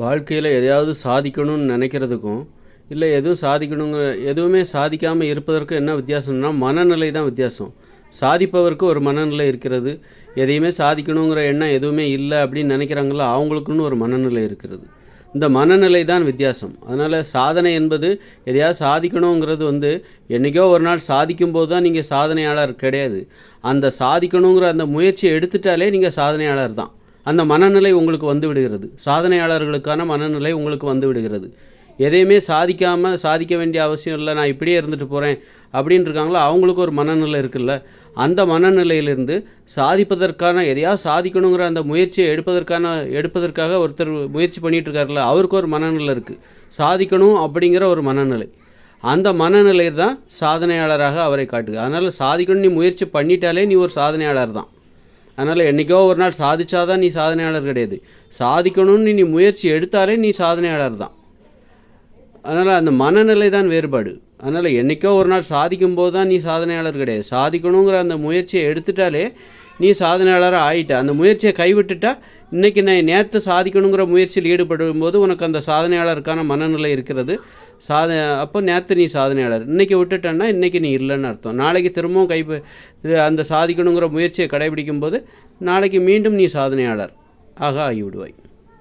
வாழ்க்கையில் எதையாவது சாதிக்கணும்னு நினைக்கிறதுக்கும் இல்லை எதுவும் சாதிக்கணுங்கிற எதுவுமே சாதிக்காமல் இருப்பதற்கு என்ன வித்தியாசம்னா மனநிலை தான் வித்தியாசம். சாதிப்பவருக்கு ஒரு மனநிலை இருக்கிறது. எதையுமே சாதிக்கணுங்கிற எண்ணம் எதுவுமே இல்லை அப்படின்னு நினைக்கிறாங்களோ அவங்களுக்குன்னு ஒரு மனநிலை இருக்கிறது. இந்த மனநிலை தான் வித்தியாசம். அதனால் சாதனை என்பது எதையாவது சாதிக்கணுங்கிறது வந்து என்றைக்கோ ஒரு நாள் சாதிக்கும்போது தான் நீங்கள் சாதனையாளர் கிடையாது. அந்த சாதிக்கணுங்கிற அந்த முயற்சியை எடுத்துட்டாலே நீங்கள் சாதனையாளர் தான். அந்த மனநிலை உங்களுக்கு வந்து விடுகிறது. சாதனையாளர்களுக்கான மனநிலை உங்களுக்கு வந்து விடுகிறது. எதையுமே சாதிக்காமல் சாதிக்க வேண்டிய அவசியம் இல்லை நான் இப்படியே இருந்துட்டு போகிறேன் அப்படின்னு இருக்காங்களோ அவங்களுக்கு ஒரு மனநிலை இருக்குல்ல. அந்த மனநிலையிலிருந்து சாதிப்பதற்கான எதையாவது சாதிக்கணுங்கிற அந்த முயற்சியை எடுப்பதற்கான எடுப்பதற்காக ஒருத்தர் முயற்சி பண்ணிகிட்டு இருக்காருல்ல அவருக்கு ஒரு மனநிலை இருக்குது சாதிக்கணும் அப்படிங்கிற ஒரு மனநிலை. அந்த மனநிலை தான் சாதனையாளராக அவரை காட்டுது. அதனால் சாதிக்கணும் நீ முயற்சி பண்ணிட்டாலே நீ ஒரு சாதனையாளர் தான். அதனால் என்றைக்கோ ஒரு நாள் சாதிச்சாதான் நீ சாதனையாளர் கிடையாது. சாதிக்கணும்னு நீ முயற்சி எடுத்தாலே நீ சாதனையாளர் தான். அதனால் அந்த மனநிலை தான் வேறுபாடு. அதனால் என்றைக்கோ ஒரு நாள் சாதிக்கும் போது தான் நீ சாதனையாளர் கிடையாது. சாதிக்கணுங்கிற அந்த முயற்சியை எடுத்துட்டாலே நீ சாதனையாளராக ஆகிட்ட அந்த முயற்சியை கைவிட்டுட்டா இன்றைக்கி நான் நேற்று சாதிக்கணுங்கிற முயற்சியில் ஈடுபடும் போது உனக்கு அந்த சாதனையாளருக்கான மனநிலை இருக்கிறது. சாத அப்போ நேற்று நீ சாதனையாளர். இன்றைக்கி விட்டுட்டேன்னா இன்றைக்கி நீ இல்லைன்னு அர்த்தம். நாளைக்கு திரும்பவும் கை அந்த சாதிக்கணுங்கிற முயற்சியை கடைபிடிக்கும் போது நாளைக்கு மீண்டும் நீ சாதனையாளர். ஆக ஆகிவிடுவாய்.